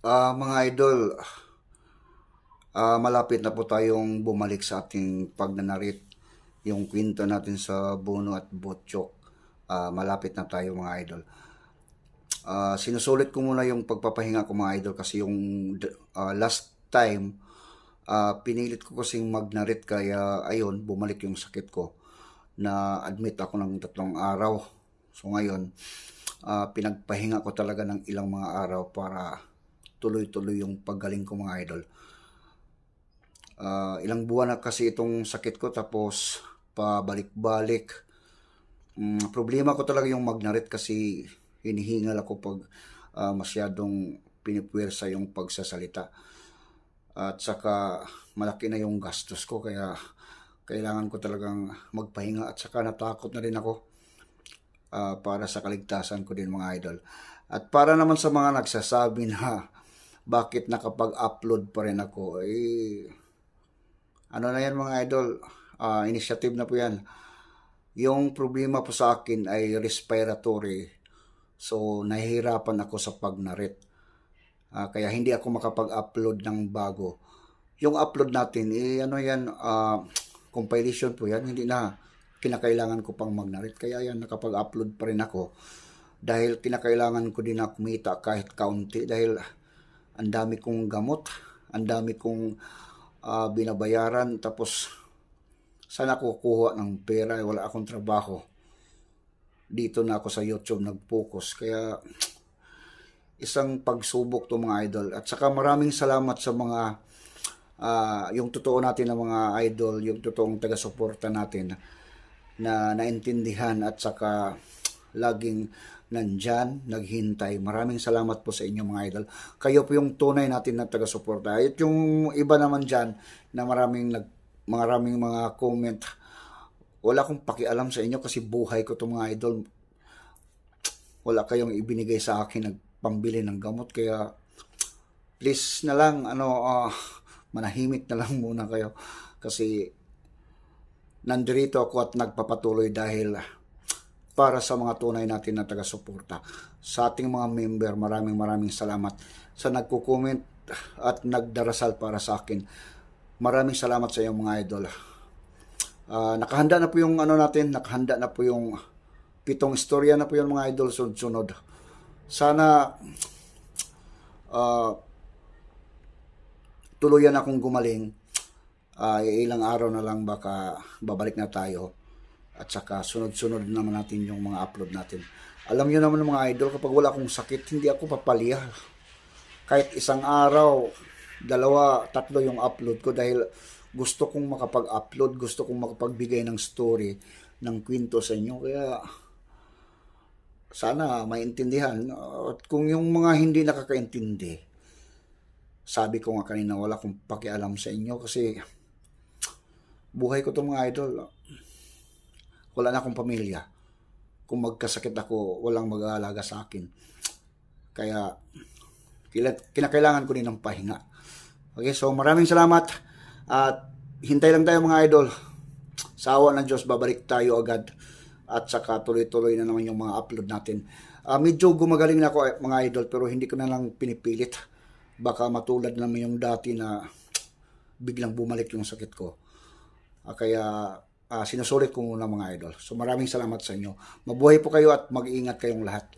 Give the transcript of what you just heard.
Ah, mga idol, ah, malapit na po tayong bumalik sa ating pagnanarit. Yung kwento natin sa Bono at Botchok. Ah, malapit na tayo mga idol. Ah, sinusulit ko muna yung pagpapahinga ko mga idol kasi yung ah, last time ah, pinilit ko kasing magnarit kaya ayun, bumalik yung sakit ko na admit ako ng tatlong araw. So ngayon, ah, pinagpahinga ko talaga ng ilang mga araw para tuloy-tuloy yung paggaling ko mga idol. Ah, ilang buwan na kasi itong sakit ko tapos pabalik-balik. Mm, problema ko talaga yung magnarit kasi hinihingal ako pag ah, masyadong pinipwersa yung pagsasalita. At saka malaki na yung gastos ko kaya kailangan ko talagang magpahinga at saka natakot na rin ako ah, para sa kaligtasan ko din mga idol. At para naman sa mga nagsasabi na bakit nakapag-upload pa rin ako, eh, ano na yan mga idol, Ah, initiative na po yan. Yung problema po sa akin ay respiratory. So, nahihirapan ako sa pagnarit. Ah, kaya hindi ako makapag-upload ng bago. Yung upload natin, eh, ano yan, ah, compilation po yan. Hindi na kinakailangan ko pang magnarit. Kaya yan, nakapag-upload pa rin ako. Dahil kinakailangan ko din na kumita kahit kaunti. Dahil ang dami kong gamot, ang dami kong ah, binabayaran. Tapos, saan ako kukuha ng pera? Eh, Wala akong trabaho. Dito na ako sa YouTube nag-focus. Kaya, isang pagsubok to mga idol. At saka maraming salamat sa mga ah, yung totoo natin na mga idol, yung totoong taga-suporta natin na naintindihan at saka laging nandyan, naghintay. Maraming salamat po sa inyo mga idol. Kayo po yung tunay natin na taga-suporta. At yung iba naman dyan na maraming nag, maraming mga comment, wala akong pakialam sa inyo kasi buhay ko to mga idol. Wala kayong ibinigay sa akin nagpambili ng gamot kaya please na lang ano ah, manahimik na lang muna kayo kasi nandirito ako at nagpapatuloy dahil para sa mga tunay natin na taga-suporta. Sa ating mga member, maraming maraming salamat sa nagko-comment at nagdarasal para sa akin. Maraming salamat sa iyo mga idol. Ah, nakahanda na po yung ano natin, nakahanda na po yung pitong istorya na po yung mga idol sunod-sunod. Sana ah, tuluyan akong gumaling. Ah, ilang araw na lang baka babalik na tayo. At saka sunod-sunod naman natin yung mga upload natin. Alam niyo naman mga idol, kapag wala akong sakit, hindi ako papaliya. Kahit isang araw, dalawa, tatlo yung upload ko dahil gusto kong makapag-upload, gusto kong makapagbigay ng story, ng kwento sa inyo. Kaya sana maintindihan. At kung yung mga hindi nakakaintindi, sabi ko nga kanina, wala akong pakialam sa inyo kasi buhay ko to mga idol. Wala na akong pamilya. Kung magkasakit ako, walang mag-aalaga sa akin. Kaya, kinakailangan ko din ng pahinga. Okay, so maraming salamat. At hintay lang tayo mga idol. Sa awa ng Diyos, babalik tayo agad. At saka tuloy-tuloy na naman yung mga upload natin. Ah, medyo gumagaling na ako eh, mga idol pero hindi ko na lang pinipilit. Baka matulad naman yung dati na biglang bumalik yung sakit ko. Ah, kaya ah, sinusulit ko muna mga idol. So maraming salamat sa inyo. Mabuhay po kayo at mag-iingat kayong lahat.